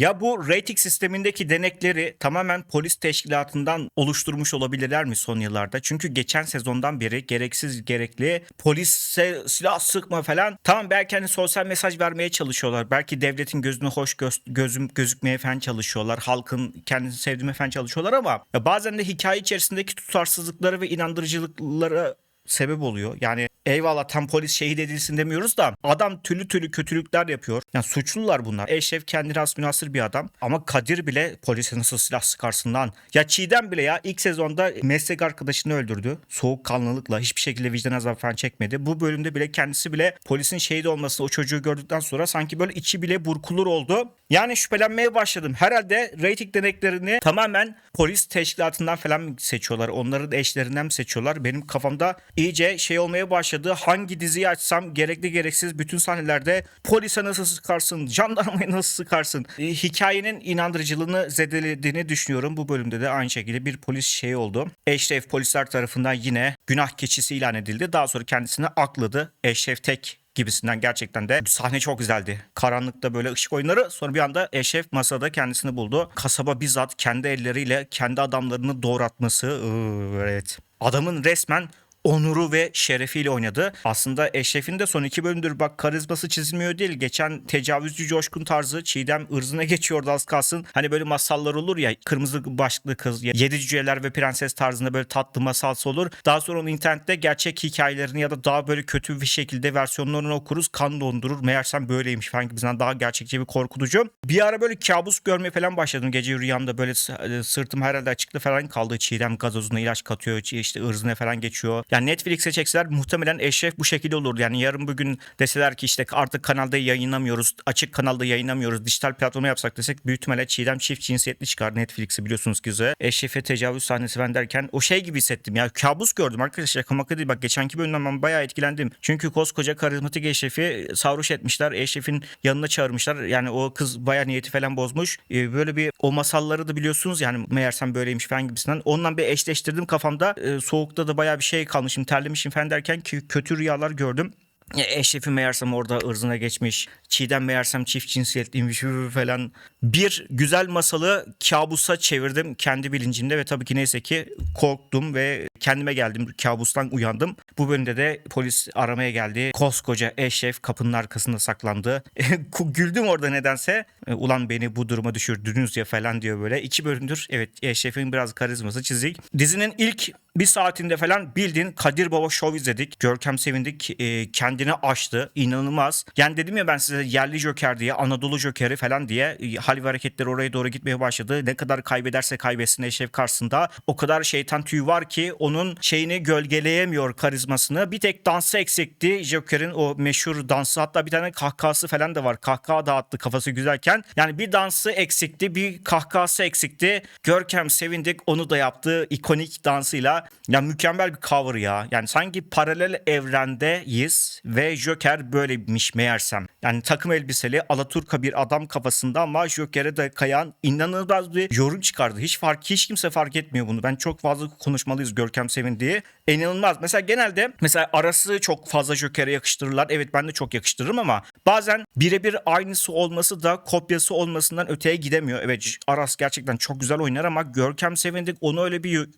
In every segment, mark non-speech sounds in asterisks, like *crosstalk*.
Ya bu rating sistemindeki denekleri tamamen polis teşkilatından oluşturmuş olabilirler mi son yıllarda? Çünkü geçen sezondan beri gereksiz gerekli polise silah sıkma falan. Tamam belki hani sosyal mesaj vermeye çalışıyorlar. Belki devletin gözüne hoş göz, gözüm gözükmeye falan çalışıyorlar. Halkın kendini sevdirmeye falan çalışıyorlar ama bazen de hikaye içerisindeki tutarsızlıkları ve inandırıcılıkları sebep oluyor. Yani eyvallah tam polis şehit edilsin demiyoruz da adam türlü türlü kötülükler yapıyor. Yani suçlular bunlar. Eşref kendine has münasır bir adam ama Kadir bile polise nasıl silah sıkarsın lan. Ya Çiğdem bile ya ilk sezonda meslek arkadaşını öldürdü. Soğukkanlılıkla hiçbir şekilde vicdan azabı falan çekmedi. Bu bölümde bile kendisi bile polisin şehit olması o çocuğu gördükten sonra sanki böyle içi bile burkulur oldu. Yani şüphelenmeye başladım. Herhalde rating deneklerini tamamen polis teşkilatından falan mı seçiyorlar? Onların eşlerinden mi seçiyorlar? Benim kafamda iyice şey olmaya başladı. Hangi diziyi açsam gerekli gereksiz bütün sahnelerde polise nasıl sıkarsın, jandarmayı nasıl sıkarsın? E, hikayenin inandırıcılığını zedelediğini düşünüyorum. Bu bölümde de aynı şekilde bir polis şeyi oldu. Eşref polisler tarafından yine günah keçisi ilan edildi. Daha sonra kendisini akladı. Eşref tek gibisinden gerçekten de sahne çok güzeldi. Karanlıkta böyle ışık oyunları sonra bir anda Eşref masada kendisini buldu. Kasaba bizzat kendi elleriyle kendi adamlarını doğratması ıı, evet. Adamın resmen onuru ve şerefiyle oynadı. Aslında Eşref'in de son iki bölümdür bak karizması çizilmiyor değil. Geçen tecavüzcü coşkun tarzı Çiğdem ırzına *laughs* geçiyordu az kalsın. Hani böyle masallar olur ya kırmızı başlıklı kız, yedi cüceler ve prenses tarzında böyle tatlı masalsı olur. Daha sonra onu internette gerçek hikayelerini ya da daha böyle kötü bir şekilde versiyonlarını okuruz. Kan dondurur. Meğersem böyleymiş falan gibisinden daha gerçekçi bir korkutucu. Bir ara böyle kabus görmeye falan başladım. Gece rüyamda böyle s- sırtım herhalde açıklı falan kaldı. Çiğdem gazozuna ilaç katıyor. işte ırzına falan geçiyor. Yani Netflix'e çekseler muhtemelen Eşref bu şekilde olurdu. Yani yarın bugün deseler ki işte artık kanalda yayınlamıyoruz. Açık kanalda yayınlamıyoruz. Dijital platforma yapsak desek büyük Çiğdem çift cinsiyetli çıkar Netflix'i biliyorsunuz ki size. Eşref'e tecavüz sahnesi ben derken o şey gibi hissettim. Ya kabus gördüm arkadaşlar. Şaka maka değil. Bak geçenki bölümden ben bayağı etkilendim. Çünkü koskoca karizmatik Eşref'i sarhoş etmişler. Eşref'in yanına çağırmışlar. Yani o kız bayağı niyeti falan bozmuş. Ee, böyle bir o masalları da biliyorsunuz yani meğersem böyleymiş falan gibisinden. Ondan bir eşleştirdim kafamda. Ee, soğukta da bayağı bir şey kalmışım terlemişim falan derken kötü rüyalar gördüm. E, Eşref'i meğersem orada ırzına geçmiş. Çiğdem meğersem çift cinsiyetliymiş falan. Bir güzel masalı kabusa çevirdim kendi bilincimde ve tabii ki neyse ki korktum ve kendime geldim. Kabustan uyandım. Bu bölümde de polis aramaya geldi. Koskoca Eşref kapının arkasında saklandı. *laughs* Güldüm orada nedense. E, Ulan beni bu duruma düşürdünüz ya falan diyor böyle. İki bölümdür evet Eşref'in biraz karizması çizik. Dizinin ilk bir saatinde falan bildiğin Kadir Baba Show izledik. Görkem Sevindik e, kendini aştı. İnanılmaz. Yani dedim ya ben size yerli Joker diye, Anadolu Joker'i falan diye e, hal ve hareketleri oraya doğru gitmeye başladı. Ne kadar kaybederse kaybetsin Eşref karşısında o kadar şeytan tüyü var ki onun şeyini gölgeleyemiyor karizmasını. Bir tek dansı eksikti. Joker'in o meşhur dansı hatta bir tane kahkahası falan da var. Kahkaha dağıttı kafası güzelken. Yani bir dansı eksikti, bir kahkahası eksikti. Görkem Sevindik onu da yaptı ikonik dansıyla. Ya mükemmel bir cover ya. Yani sanki paralel evrendeyiz ve Joker böyleymiş meğersem. Yani takım elbiseli Alaturka bir adam kafasında ama Joker'e de kayan inanılmaz bir yorum çıkardı. Hiç fark hiç kimse fark etmiyor bunu. Ben çok fazla konuşmalıyız Görkem Sevindiği. İnanılmaz. Mesela genelde mesela arası çok fazla Joker'e yakıştırırlar. Evet ben de çok yakıştırırım ama bazen birebir aynısı olması da kopyası olmasından öteye gidemiyor. Evet Aras gerçekten çok güzel oynar ama Görkem Sevindik onu öyle bir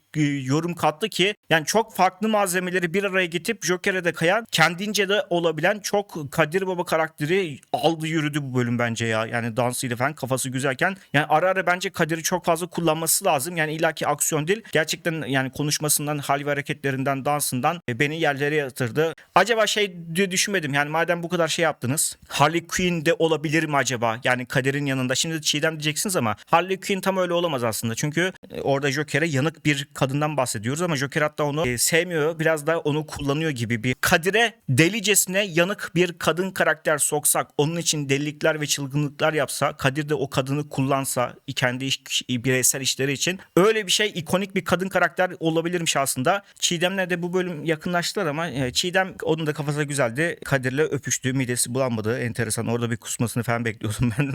yorum kattı ki yani çok farklı malzemeleri bir araya getirip Joker'e de kayan kendince de olabilen çok Kadir Baba karakteri aldı yürüdü bu bölüm bence ya. Yani dansıyla falan kafası güzelken yani ara ara bence Kadir'i çok fazla kullanması lazım. Yani illaki aksiyon değil. Gerçekten yani konuşmasından, hal ve hareketlerinden, dansından e, beni yerlere yatırdı. Acaba şey diye düşünmedim. Yani madem bu kadar şey yaptınız. Harley Quinn de olabilir mi acaba? Yani Kadir'in yanında. Şimdi Çiğdem diyeceksiniz ama Harley Quinn tam öyle olamaz aslında. Çünkü e, orada Joker'e yanık bir kadından bahsediyoruz ama Joker hatta onu e, sevmiyor. Biraz da onu kullanıyor gibi bir Kadir'e delicesine yanık bir kadın karakter soksak, onun için delilikler ve çılgınlıklar yapsa, Kadir de o kadını kullansa kendi iş, bireysel işleri için öyle bir şey ikonik bir kadın karakter olabilirmiş aslında. Çiğdem'le de bu bölüm yakınlaştılar ama e, Çiğdem onun da kafası güzeldi. Kadir'le öpüştü, midesi bulanmadı. Enteresan. Orada bir kusmasını falan bekliyordum ben.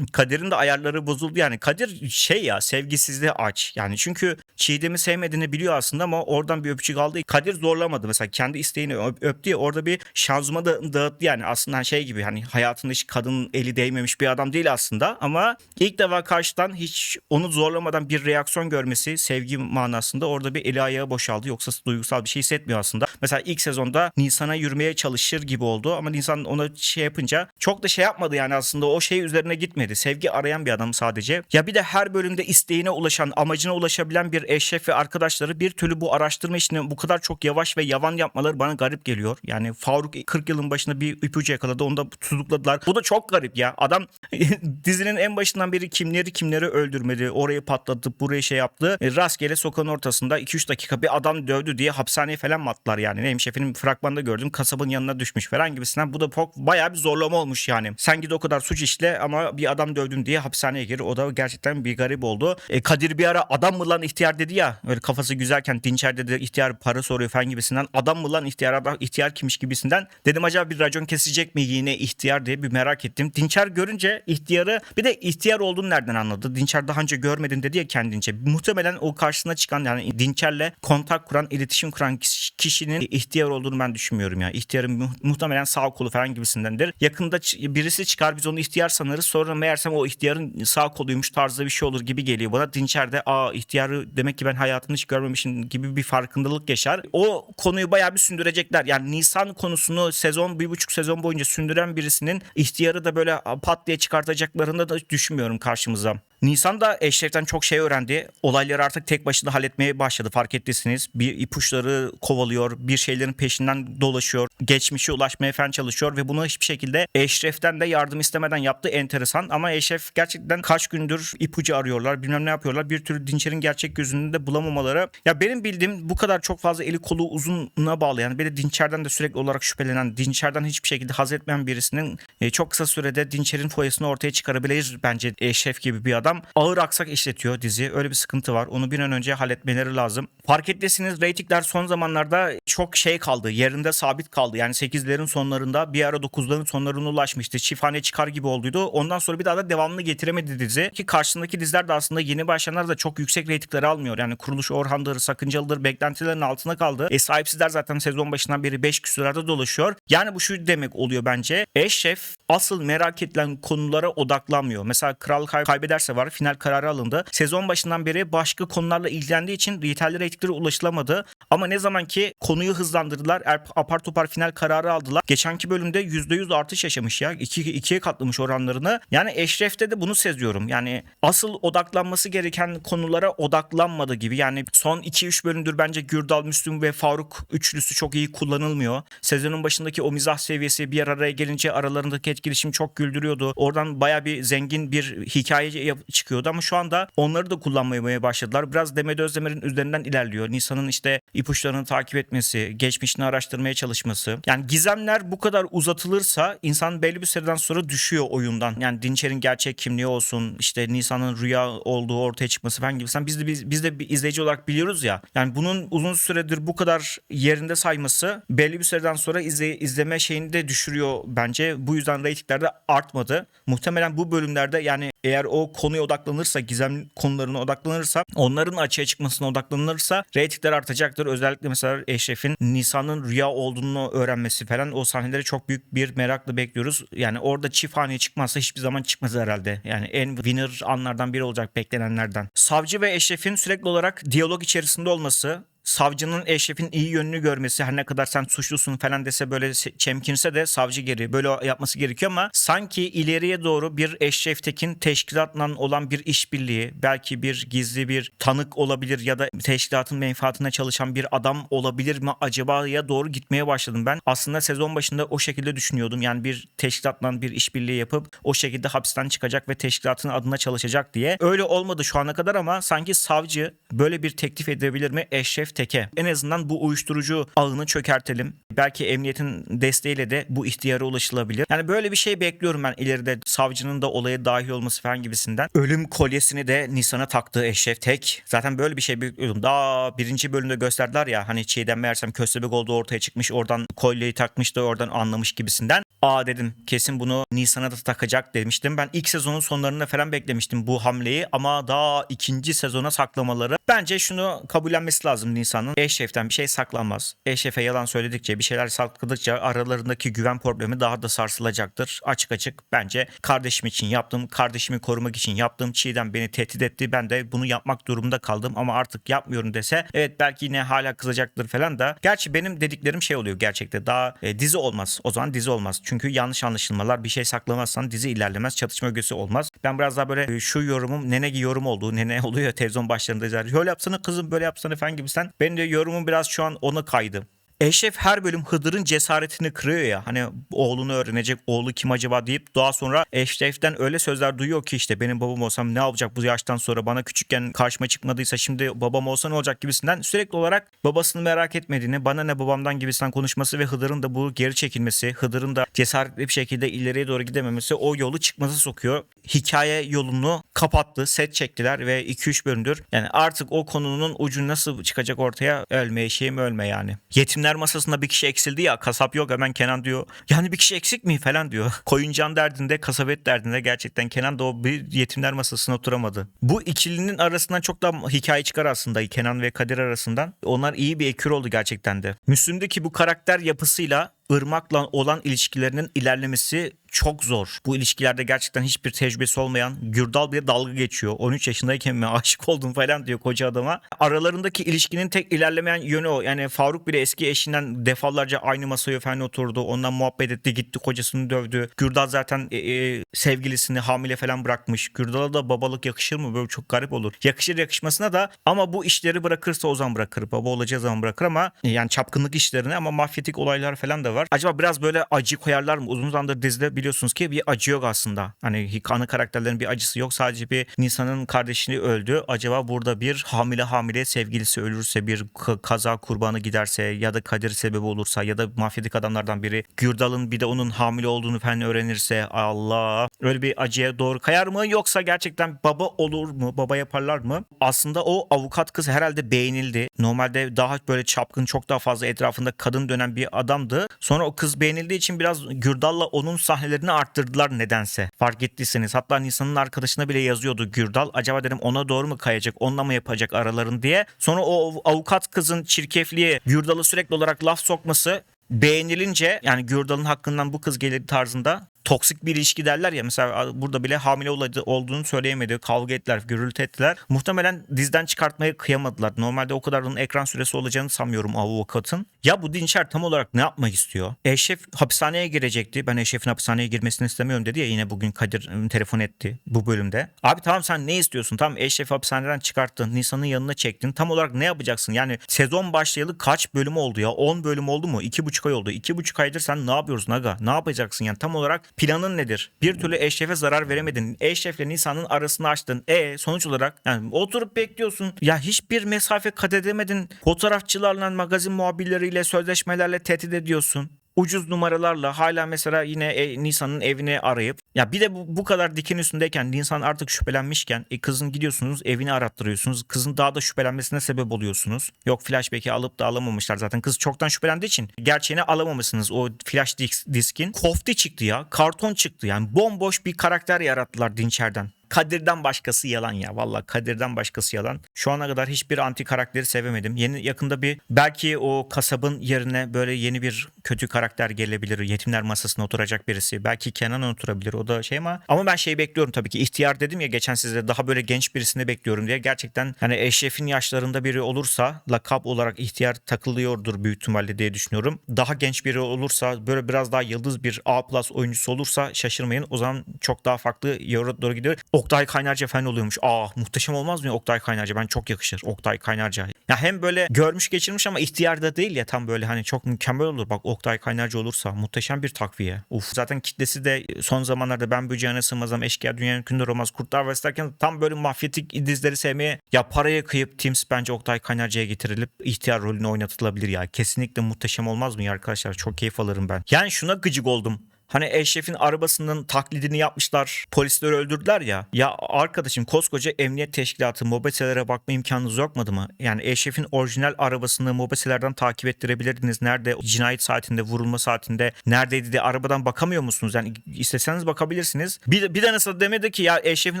*laughs* Kadir'in de ayarları bozuldu yani. Kadir şey ya sevgisizliğe aç. Yani çünkü Çiğdem'i sevmediğini biliyor aslında ama oradan bir öpücük aldı. Kadir zorlamadı mesela kendi isteğini öp- öptü ya orada bir şanzıma da dağıttı yani aslında hani şey gibi hani hayatında hiç kadının eli değmemiş bir adam değil aslında ama ilk defa karşıdan hiç onu zorlamadan bir reaksiyon görmesi sevgi manasında orada bir eli ayağı boşaldı yoksa duygusal bir şey hissetmiyor aslında. Mesela ilk sezonda Nisan'a yürümeye çalışır gibi oldu ama Nisan ona şey yapınca çok da şey yapmadı yani aslında o şey üzerine gitmedi. Sevgi arayan bir adam sadece. Ya bir de her bölümde isteğine ulaşan, amacına ulaşabilen bir eşref ve arkadaşları bir türlü bu araştırma işini bu kadar çok yavaş ve yavan yapmaları bana garip geliyor. Yani Faruk 40 yılın başında bir ipucu yakaladı. Onu da tutukladılar. Bu da çok garip ya. Adam *laughs* dizinin en başından beri kimleri kimleri öldürmedi. Orayı patlatıp burayı şey yaptı. E, rastgele sokağın ortasında 2-3 dakika bir adam dövdü diye hapishaneye falan mı attılar yani. Neymiş efendim fragmanda gördüm kasabın yanına düşmüş falan gibisinden. Bu da çok bayağı bir zorlama olmuş yani. Sen git o kadar suç işle ama bir adam dövdün diye hapishaneye gir. O da gerçekten bir garip oldu. E, Kadir bir ara adam mı lan ihtiyar dedi ya. Öyle kafası güzelken Dinçer dedi ihtiyar para soruyor falan gibisinden. Adam mı lan ihtiyar adam ihtiyar kimmiş gibisinden. Dedim acaba bir racon kesecek mi yine ihtiyar diye bir merak ettim. Dinçer görünce ihtiyarı bir de ihtiyar olduğunu nereden anladı? Dinçer daha önce görmedin dedi ya kendince. Muhtemelen o karşısına çıkan yani Dinçer'le kontak kuran, iletişim kuran kişi- kişinin ihtiyar olduğunu ben düşünmüyorum ya. İhtiyarın mu- muhtemelen sağ kolu falan gibisindendir. Yakında birisi çıkar biz onu ihtiyar sanırız. Sonra meğersem o ihtiyarın sağ koluymuş tarzda bir şey olur gibi geliyor bana. Dinçer de aa ihtiyarı demek ki ben hayatımda hiç görmemişim gibi bir farkındalık yaşar. O konuyu bayağı bir sündürecekler. Yani Nisan konusunu sezon bir buçuk sezon boyunca sündüren birisinin ihtiyarı da böyle pat diye çıkartacaklarını da düşünmüyorum karşımıza. Nisan da Eşref'ten çok şey öğrendi. Olayları artık tek başına halletmeye başladı fark ettiyseniz. Bir ipuçları kovalıyor, bir şeylerin peşinden dolaşıyor, geçmişe ulaşmaya falan çalışıyor ve bunu hiçbir şekilde Eşref'ten de yardım istemeden yaptığı enteresan. Ama Eşref gerçekten kaç gündür ipucu arıyorlar, bilmem ne yapıyorlar. Bir türlü Dinçer'in gerçek yüzünü de bulamamaları. Ya benim bildiğim bu kadar çok fazla eli kolu uzunluğa bağlı. Yani de Dinçer'den de sürekli olarak şüphelenen, Dinçer'den hiçbir şekilde haz etmeyen birisinin e, çok kısa sürede Dinçer'in foyasını ortaya çıkarabilir bence Eşref gibi bir adam. Ağır aksak işletiyor dizi. Öyle bir sıkıntı var. Onu bir an önce halletmeleri lazım. Fark ettiyseniz reytingler son zamanlarda çok şey kaldı. Yerinde sabit kaldı. Yani 8'lerin sonlarında bir ara 9'ların sonlarına ulaşmıştı. Çifthane çıkar gibi olduydu. Ondan sonra bir daha da devamını getiremedi dizi. Ki karşısındaki diziler de aslında yeni başlayanlar da çok yüksek reytingleri almıyor. Yani Kuruluş Orhan'dır, Sakıncalı'dır beklentilerin altına kaldı. E sahipsizler zaten sezon başından beri 5 küsürlerde dolaşıyor. Yani bu şu demek oluyor bence. Eşref asıl merak edilen konulara odaklanmıyor. Mesela Kral kay- kaybederse var. Final kararı alındı. Sezon başından beri başka konularla ilgilendiği için yeterli reytinglere ulaşılamadı. Ama ne zaman ki konuyu hızlandırdılar, er- apar topar final kararı aldılar. Geçenki bölümde %100 artış yaşamış ya. İki, ikiye katlamış oranlarını. Yani Eşref'te de bunu seziyorum. Yani asıl odaklanması gereken konulara odaklanmadı gibi. Yani son 2-3 bölümdür bence Gürdal, Müslüm ve Faruk üçlüsü çok iyi kullanılmıyor. Sezonun başındaki o mizah seviyesi bir araya gelince aralarındaki etkileşim çok güldürüyordu. Oradan baya bir zengin bir hikaye çıkıyordu ama şu anda onları da kullanmaya başladılar. Biraz Demet Özdemir'in üzerinden ilerliyor. Nisan'ın işte ipuçlarını takip etmesi, geçmişini araştırmaya çalışması. Yani gizemler bu kadar uzatılırsa insan belli bir süreden sonra düşüyor oyundan. Yani Dinçer'in gerçek kimliği olsun, işte Nisan'ın rüya olduğu ortaya çıkması falan gibi. Sen biz de biz, biz de bir izleyici olarak biliyoruz ya. Yani bunun uzun süredir bu kadar yerinde sayması belli bir süreden sonra izle, izleme şeyini de düşürüyor bence. Bu yüzden reytingler de artmadı. Muhtemelen bu bölümlerde yani eğer o konuya odaklanırsa, gizem konularına odaklanırsa, onların açığa çıkmasına odaklanırsa reytingler artacaktır. Özellikle mesela Eşref'in Nisan'ın rüya olduğunu öğrenmesi falan o sahneleri çok büyük bir merakla bekliyoruz. Yani orada çift haneye çıkmazsa hiçbir zaman çıkmaz herhalde. Yani en winner anlardan biri olacak beklenenlerden. Savcı ve Eşref'in sürekli olarak diyalog içerisinde olması savcının Eşref'in iyi yönünü görmesi her ne kadar sen suçlusun falan dese böyle se- çemkinse de savcı geri böyle yapması gerekiyor ama sanki ileriye doğru bir Eşref Tekin teşkilatla olan bir işbirliği belki bir gizli bir tanık olabilir ya da teşkilatın menfaatine çalışan bir adam olabilir mi acaba ya doğru gitmeye başladım ben. Aslında sezon başında o şekilde düşünüyordum. Yani bir teşkilatla bir işbirliği yapıp o şekilde hapisten çıkacak ve teşkilatın adına çalışacak diye. Öyle olmadı şu ana kadar ama sanki savcı böyle bir teklif edebilir mi Eşref Teke? En azından bu uyuşturucu ağını çökertelim. Belki emniyetin desteğiyle de bu ihtiyara ulaşılabilir. Yani böyle bir şey bekliyorum ben ileride savcının da olaya dahil olması falan gibisinden. Ölüm kolyesini de Nisan'a taktığı Eşref Tek. Zaten böyle bir şey bekliyordum. Daha birinci bölümde gösterdiler ya hani Çiğdem meğersem köstebek olduğu ortaya çıkmış. Oradan kolyeyi takmış da oradan anlamış gibisinden. Aa dedim kesin bunu Nisan'a da takacak demiştim. Ben ilk sezonun sonlarında falan beklemiştim bu hamleyi ama daha ikinci sezona saklamaları. Bence şunu kabullenmesi lazım Nisan'ın. Eşref'ten bir şey saklanmaz. Eşref'e yalan söyledikçe bir şeyler sakladıkça aralarındaki güven problemi daha da sarsılacaktır. Açık açık bence kardeşim için yaptım. Kardeşimi korumak için yaptım. Çiğdem beni tehdit etti. Ben de bunu yapmak durumunda kaldım ama artık yapmıyorum dese evet belki yine hala kızacaktır falan da. Gerçi benim dediklerim şey oluyor gerçekte. Daha e, dizi olmaz. O zaman dizi olmaz. Çünkü yanlış anlaşılmalar bir şey saklamazsan dizi ilerlemez. Çatışma ögesi olmaz. Ben biraz daha böyle e, şu yorumum nene yorum olduğu nene oluyor televizyon başlarında. Şöyle yapsana kızım böyle yapsana falan gibisinden. Benim de yorumum biraz şu an ona kaydı. Eşref her bölüm Hıdır'ın cesaretini kırıyor ya. Hani oğlunu öğrenecek, oğlu kim acaba deyip daha sonra Eşref'ten öyle sözler duyuyor ki işte benim babam olsam ne yapacak bu yaştan sonra bana küçükken karşıma çıkmadıysa şimdi babam olsa ne olacak gibisinden sürekli olarak babasını merak etmediğini, bana ne babamdan gibisinden konuşması ve Hıdır'ın da bu geri çekilmesi, Hıdır'ın da cesaretli bir şekilde ileriye doğru gidememesi o yolu çıkmaza sokuyor. Hikaye yolunu kapattı, set çektiler ve 2-3 bölümdür. Yani artık o konunun ucu nasıl çıkacak ortaya ölme eşeğim ölme yani. Yetimler masasında bir kişi eksildi ya kasap yok hemen Kenan diyor. Yani bir kişi eksik mi falan diyor. *laughs* Koyuncan derdinde kasabet derdinde gerçekten Kenan da o bir yetimler masasına oturamadı. Bu ikilinin arasından çok da hikaye çıkar aslında Kenan ve Kadir arasından. Onlar iyi bir ekür oldu gerçekten de. Müslüm'deki bu karakter yapısıyla Irmak'la olan ilişkilerinin ilerlemesi çok zor. Bu ilişkilerde gerçekten hiçbir tecrübesi olmayan Gürdal bir dalga geçiyor. 13 yaşındayken mi aşık oldum falan diyor koca adama. Aralarındaki ilişkinin tek ilerlemeyen yönü o. Yani Faruk bile eski eşinden defalarca aynı masaya falan oturdu. Ondan muhabbet etti gitti kocasını dövdü. Gürdal zaten e, e, sevgilisini hamile falan bırakmış. Gürdal'a da babalık yakışır mı? Böyle çok garip olur. Yakışır yakışmasına da ama bu işleri bırakırsa o zaman bırakır. Baba olacağı zaman bırakır ama e, yani çapkınlık işlerini ama mafyatik olaylar falan da var. Acaba biraz böyle acı koyarlar mı? Uzun zamandır dizide biliyorsunuz ki bir acı yok aslında. Hani ana karakterlerin bir acısı yok. Sadece bir Nisan'ın kardeşini öldü. Acaba burada bir hamile hamile sevgilisi ölürse bir kaza kurbanı giderse ya da Kadir sebebi olursa ya da mafyatik adamlardan biri Gürdal'ın bir de onun hamile olduğunu falan öğrenirse Allah öyle bir acıya doğru kayar mı yoksa gerçekten baba olur mu? Baba yaparlar mı? Aslında o avukat kız herhalde beğenildi. Normalde daha böyle çapkın çok daha fazla etrafında kadın dönen bir adamdı. Sonra o kız beğenildiği için biraz Gürdal'la onun sahnelerini arttırdılar nedense. Fark ettiyseniz. Hatta Nisan'ın arkadaşına bile yazıyordu Gürdal. Acaba dedim ona doğru mu kayacak? Onunla mı yapacak aralarını diye. Sonra o avukat kızın çirkefliği Gürdal'ı sürekli olarak laf sokması beğenilince yani Gürdal'ın hakkından bu kız gelir tarzında toksik bir ilişki derler ya mesela burada bile hamile olduğunu söyleyemedi. Kavga ettiler, gürültü ettiler. Muhtemelen dizden çıkartmaya kıyamadılar. Normalde o kadarının ekran süresi olacağını sanmıyorum avukatın. Ya bu Dinçer tam olarak ne yapmak istiyor? Eşref hapishaneye girecekti. Ben Eşref'in hapishaneye girmesini istemiyorum dedi ya yine bugün Kadir ım, telefon etti bu bölümde. Abi tamam sen ne istiyorsun? Tamam Eşref'i hapishaneden çıkarttın. Nisan'ın yanına çektin. Tam olarak ne yapacaksın? Yani sezon başlayalı kaç bölüm oldu ya? 10 bölüm oldu mu? 2,5 ay oldu. 2,5 aydır sen ne yapıyorsun aga? Ne yapacaksın yani? Tam olarak planın nedir? Bir türlü Eşref'e zarar veremedin. Eşref'le Nisan'ın arasını açtın. E sonuç olarak yani oturup bekliyorsun. Ya hiçbir mesafe kat edemedin. Fotoğrafçılarla, magazin muhabirleriyle, sözleşmelerle tehdit ediyorsun ucuz numaralarla hala mesela yine e, Nisan'ın evini arayıp ya bir de bu, bu kadar dikin üstündeyken Nisan artık şüphelenmişken e, kızın gidiyorsunuz evini arattırıyorsunuz. Kızın daha da şüphelenmesine sebep oluyorsunuz. Yok flashback'i alıp da alamamışlar zaten. Kız çoktan şüphelendiği için gerçeğini alamamışsınız o flash dis- diskin. Kofti çıktı ya. Karton çıktı yani. Bomboş bir karakter yarattılar Dinçer'den. Kadir'den başkası yalan ya. Valla Kadir'den başkası yalan. Şu ana kadar hiçbir anti karakteri sevemedim. Yeni yakında bir belki o kasabın yerine böyle yeni bir kötü karakter gelebilir. Yetimler masasına oturacak birisi. Belki Kenan oturabilir. O da şey ama ama ben şey bekliyorum tabii ki. İhtiyar dedim ya geçen size daha böyle genç birisini bekliyorum diye. Gerçekten hani Eşref'in yaşlarında biri olursa lakap olarak ihtiyar takılıyordur büyük ihtimalle diye düşünüyorum. Daha genç biri olursa böyle biraz daha yıldız bir A plus oyuncusu olursa şaşırmayın. O zaman çok daha farklı yere doğru gidiyor. Oktay Kaynarca falan oluyormuş. Aa muhteşem olmaz mı Oktay Kaynarca? Ben çok yakışır Oktay Kaynarca. Ya hem böyle görmüş geçirmiş ama ihtiyar da değil ya tam böyle hani çok mükemmel olur. Bak Oktay Kaynarca olursa muhteşem bir takviye. Uf zaten kitlesi de son zamanlarda ben böceğine sığmazam eşkıya dünyanın künde olmaz kurtlar var derken tam böyle mafyatik dizleri sevmeye ya paraya kıyıp Teams bence Oktay Kaynarca'ya getirilip ihtiyar rolünü oynatılabilir ya. Kesinlikle muhteşem olmaz mı ya arkadaşlar? Çok keyif alırım ben. Yani şuna gıcık oldum. Hani Eşref'in arabasının taklidini yapmışlar. Polisleri öldürdüler ya. Ya arkadaşım koskoca emniyet teşkilatı mobeselere bakma imkanınız yok muydu mu? Yani Eşref'in orijinal arabasını mobeselerden takip ettirebilirdiniz. Nerede cinayet saatinde, vurulma saatinde neredeydi diye arabadan bakamıyor musunuz? Yani isteseniz bakabilirsiniz. Bir, bir de nasıl demedi ki ya Eşref'in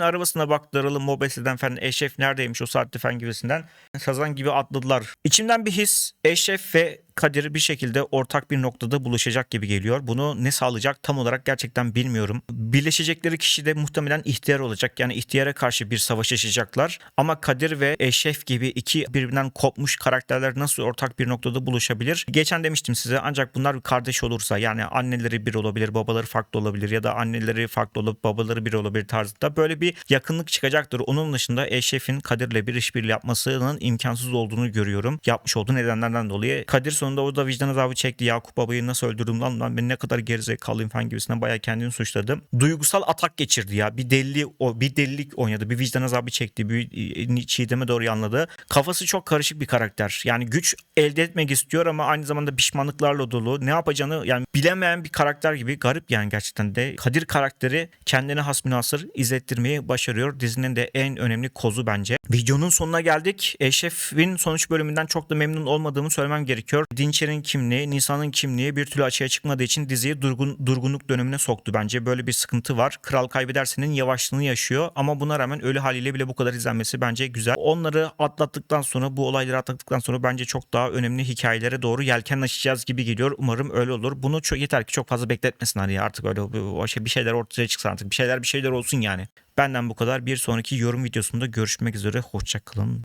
arabasına baktıralım mobeseden falan. Eşref neredeymiş o saatte falan gibisinden. Sazan gibi atladılar. İçimden bir his Eşref ve Kadir bir şekilde ortak bir noktada buluşacak gibi geliyor. Bunu ne sağlayacak tam olarak gerçekten bilmiyorum. Birleşecekleri kişi de muhtemelen ihtiyar olacak. Yani ihtiyara karşı bir savaş açacaklar. Ama Kadir ve Eşref gibi iki birbirinden kopmuş karakterler nasıl ortak bir noktada buluşabilir? Geçen demiştim size ancak bunlar kardeş olursa yani anneleri bir olabilir, babaları farklı olabilir ya da anneleri farklı olup babaları bir olabilir tarzında böyle bir yakınlık çıkacaktır. Onun dışında Eşref'in Kadir'le bir işbirliği yapmasının imkansız olduğunu görüyorum. Yapmış olduğu nedenlerden dolayı. Kadir sonunda o da vicdan azabı çekti. Yakup babayı nasıl öldürdüm lan lan ben ne kadar gerizekalıyım falan gibisinden bayağı kendini suçladı. Duygusal atak geçirdi ya. Bir deli o bir delilik oynadı. Bir vicdan azabı çekti. Bir e, Çiğdem'e doğru anladı. Kafası çok karışık bir karakter. Yani güç elde etmek istiyor ama aynı zamanda pişmanlıklarla dolu. Ne yapacağını yani bilemeyen bir karakter gibi garip yani gerçekten de. Kadir karakteri kendine hasbinasır izlettirmeyi başarıyor. Dizinin de en önemli kozu bence. Videonun sonuna geldik. Eşref'in sonuç bölümünden çok da memnun olmadığımı söylemem gerekiyor. Dinçer'in kimliği, Nisan'ın kimliği bir türlü açığa çıkmadığı için diziyi durgun, durgunluk dönemine soktu bence. Böyle bir sıkıntı var. Kral kaybedersenin yavaşlığını yaşıyor ama buna rağmen ölü haliyle bile bu kadar izlenmesi bence güzel. Onları atlattıktan sonra bu olayları atlattıktan sonra bence çok daha önemli hikayelere doğru yelken açacağız gibi geliyor. Umarım öyle olur. Bunu çok yeter ki çok fazla bekletmesinler ya artık öyle şey bir şeyler ortaya çıksın artık. Bir şeyler bir şeyler olsun yani. Benden bu kadar. Bir sonraki yorum videosunda görüşmek üzere. Hoşçakalın.